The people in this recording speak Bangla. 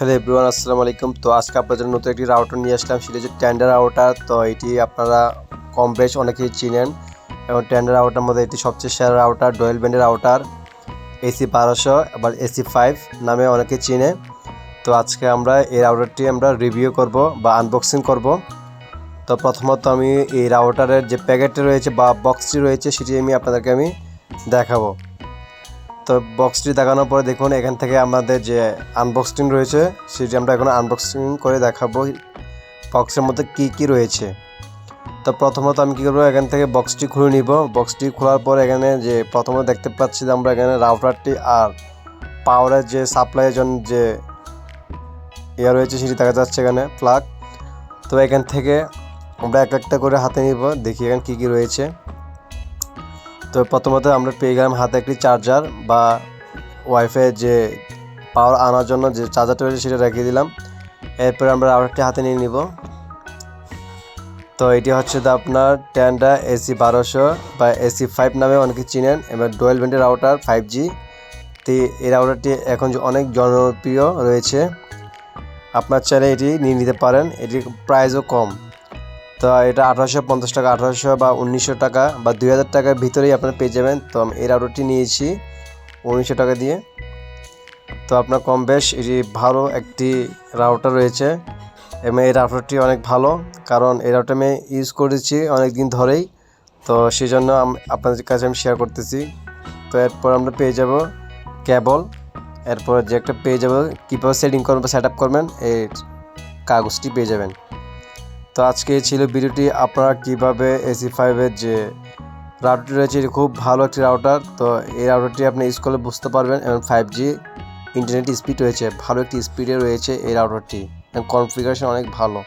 হ্যালো এভরিওয়ান, আসসালামু আলাইকুম। তো আজকে আপনাদের জন্য নতুন একটি রাউটার নিয়ে আসলাম, সেটি হচ্ছে ট্যান্ডার রাউটার তো এটি আপনারা কম বেশ অনেকেই চিনেন, এবং ট্যান্ডার রাউটার মধ্যে এটি সবচেয়ে সেরা রাউটার ডোয়েল ব্যান্ডের রাউটার এসি বারোশো, আবার এসি ফাইভ নামে অনেকে চিনে। তো আজকে আমরা এই রাউটারটি আমরা রিভিউ করব বা আনবক্সিং করব। তো প্রথমত আমি এই রাউটারের যে প্যাকেটটি রয়েছে বা বক্সটি রয়েছে, সেটি আমি আপনাদেরকে আমি দেখাবো। তো বক্সটি দেখানোর পরে দেখুন, এখান থেকে আমাদের যে আনবক্সিং রয়েছে, সেটি আমরা এখন আনবক্সিং করে দেখাবো। বক্সের মধ্যে কি কি রয়েছে? তো প্রথমত আমি কী করব, এখান থেকে বক্সটি খুলে নিব। বক্সটি খোলার পর এখানে যে প্রথমে দেখতে পাচ্ছি যে আমরা এখানে রাউটারটি আর পাওয়ারের যে সাপ্লাইয়ের জন্য যে ইয়ে রয়েছে, সেটি দেখা যাচ্ছে এখানে প্লাগ তো এখান থেকে আমরা এক একটা করে হাতে নিব, দেখি এখানে কী কী রয়েছে। তো প্রথমত আমরা পেয়ে গেলাম হাতে একটি চার্জার বা ওয়াইফাই যে পাওয়ার আনার জন্য যে চার্জারটা রয়েছে সেটা রেখে দিলাম। এরপরে আমরা রাউটারটি হাতে নিয়ে নিব। তো এটি হচ্ছে আপনার ট্যান্ডা এসি বারোশো বা এসি ফাইভ নামে অনেকে চিনেন, এবার ডোয়েল ব্যান্ডের রাউটার ফাইভ জি তো এই রাউটারটি এখন অনেক জনপ্রিয় রয়েছে। আপনার চাইলে এটি নিয়ে নিতে পারেন, এটির প্রাইসও কম। তো এটা আঠারোশো পঞ্চাশ টাকা, আঠারোশো বা উনিশশো টাকা বা দুই হাজার টাকার ভিতরেই আপনারা পেয়ে যাবেন। তো আমি এই রাউটারটি নিয়েছি উনিশশো টাকা দিয়ে। তো আপনার কম বেশ এটি ভালো একটি রাউটার রয়েছে এবং এই রাউটারটি অনেক ভালো কারণ এই রাউটার আমি ইউজ করেছি অনেক দিন ধরেই। তো সেই জন্য আপনাদের কাছে আমি শেয়ার করতেছি। তো এরপর আমরা পেয়ে যাব কেবল এরপর যে একটা পেয়ে যাব, কীভাবে সেটিং করবেন বা সেট আপ করবেন এই কাগজটি পেয়ে যাবেন। তো আজকে ছিল ভিডিওটি, আপনারা কীভাবে এসি ফাইভের যে রাউটারটি রয়েছে, এটি খুব ভালো একটি রাউটার তো এই রাউটারটি আপনি ইউজ করলে বুঝতে পারবেন, এবং ফাইভ জি ইন্টারনেট স্পিড রয়েছে, ভালো একটি স্পিডে রয়েছে এই রাউটারটি এবং কনফিগারেশন অনেক ভালো।